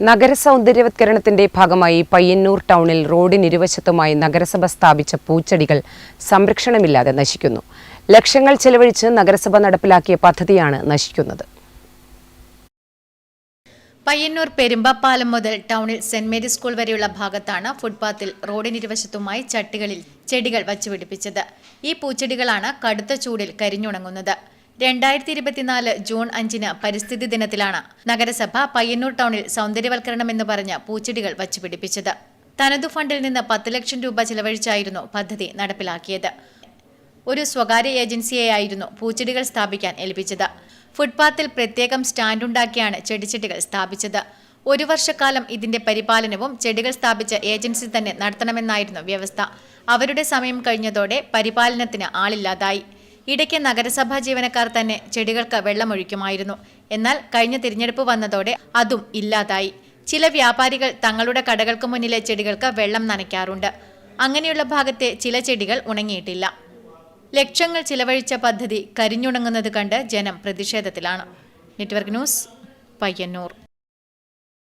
നഗരസൗന്ദര്യവത്കരണത്തിന്റെ ഭാഗമായി പയ്യന്നൂർ ടൗണിൽ റോഡിനിരുവശത്തുമായി നഗരസഭ സ്ഥാപിച്ച പൂച്ചെടികൾ സംരക്ഷണമില്ലാതെ നശിക്കുന്നു. ലക്ഷങ്ങൾ ചെലവഴിച്ച് നഗരസഭ നടപ്പിലാക്കിയ പദ്ധതിയാണ് നശിക്കുന്നത്. പയ്യന്നൂർ പെരുമ്പപ്പാലം മുതൽ ടൗണിൽ സെന്റ് മേരി സ്കൂൾ വരെയുള്ള ഭാഗത്താണ് ഫുട്പാത്തിൽ റോഡിനിരുവശത്തുമായി ചട്ടികളിൽ ചെടികൾ വച്ചുപിടിപ്പിച്ചത്. ഈ പൂച്ചെടികളാണ് കടുത്ത ചൂടിൽ കരിഞ്ഞുണങ്ങുന്നത്. രണ്ടായിരത്തി ഇരുപത്തിനാല് ജൂൺ അഞ്ചിന് പരിസ്ഥിതി ദിനത്തിലാണ് നഗരസഭ പയ്യന്നൂർ ടൗണിൽ സൗന്ദര്യവൽക്കരണം എന്ന് പറഞ്ഞ് പൂച്ചെടികൾ വച്ചുപിടിപ്പിച്ചത്. തനതു ഫണ്ടിൽ നിന്ന് പത്ത് ലക്ഷം രൂപ ചിലവഴിച്ചായിരുന്നു പദ്ധതി നടപ്പിലാക്കിയത്. ഒരു സ്വകാര്യ ഏജൻസിയെയായിരുന്നു പൂച്ചെടികൾ സ്ഥാപിക്കാൻ ഏൽപ്പിച്ചത്. ഫുട്പാത്തിൽ പ്രത്യേകം സ്റ്റാൻഡുണ്ടാക്കിയാണ് ചെടിച്ചെടികൾ സ്ഥാപിച്ചത്. ഒരു വർഷക്കാലം ഇതിന്റെ പരിപാലനവും ചെടികൾ സ്ഥാപിച്ച ഏജൻസി തന്നെ നടത്തണമെന്നായിരുന്നു വ്യവസ്ഥ. അവരുടെ സമയം കഴിഞ്ഞതോടെ പരിപാലനത്തിന് ആളില്ലാതായി. ഇടയ്ക്ക് നഗരസഭാ ജീവനക്കാർ തന്നെ ചെടികൾക്ക് വെള്ളമൊഴിക്കുമായിരുന്നു. എന്നാൽ കഴിഞ്ഞ തിരഞ്ഞെടുപ്പ് വന്നതോടെ അതും ഇല്ലാതായി. ചില വ്യാപാരികൾ തങ്ങളുടെ കടകൾക്ക് മുന്നിലെ ചെടികൾക്ക് വെള്ളം നനയ്ക്കാറുണ്ട്. അങ്ങനെയുള്ള ഭാഗത്തെ ചില ചെടികൾ ഉണങ്ങിയിട്ടില്ല. ലക്ഷങ്ങൾ ചിലവഴിച്ച പദ്ധതി കരിഞ്ഞുണങ്ങുന്നത് കണ്ട് ജനം പ്രതിഷേധത്തിലാണ്. Network news Payyanur.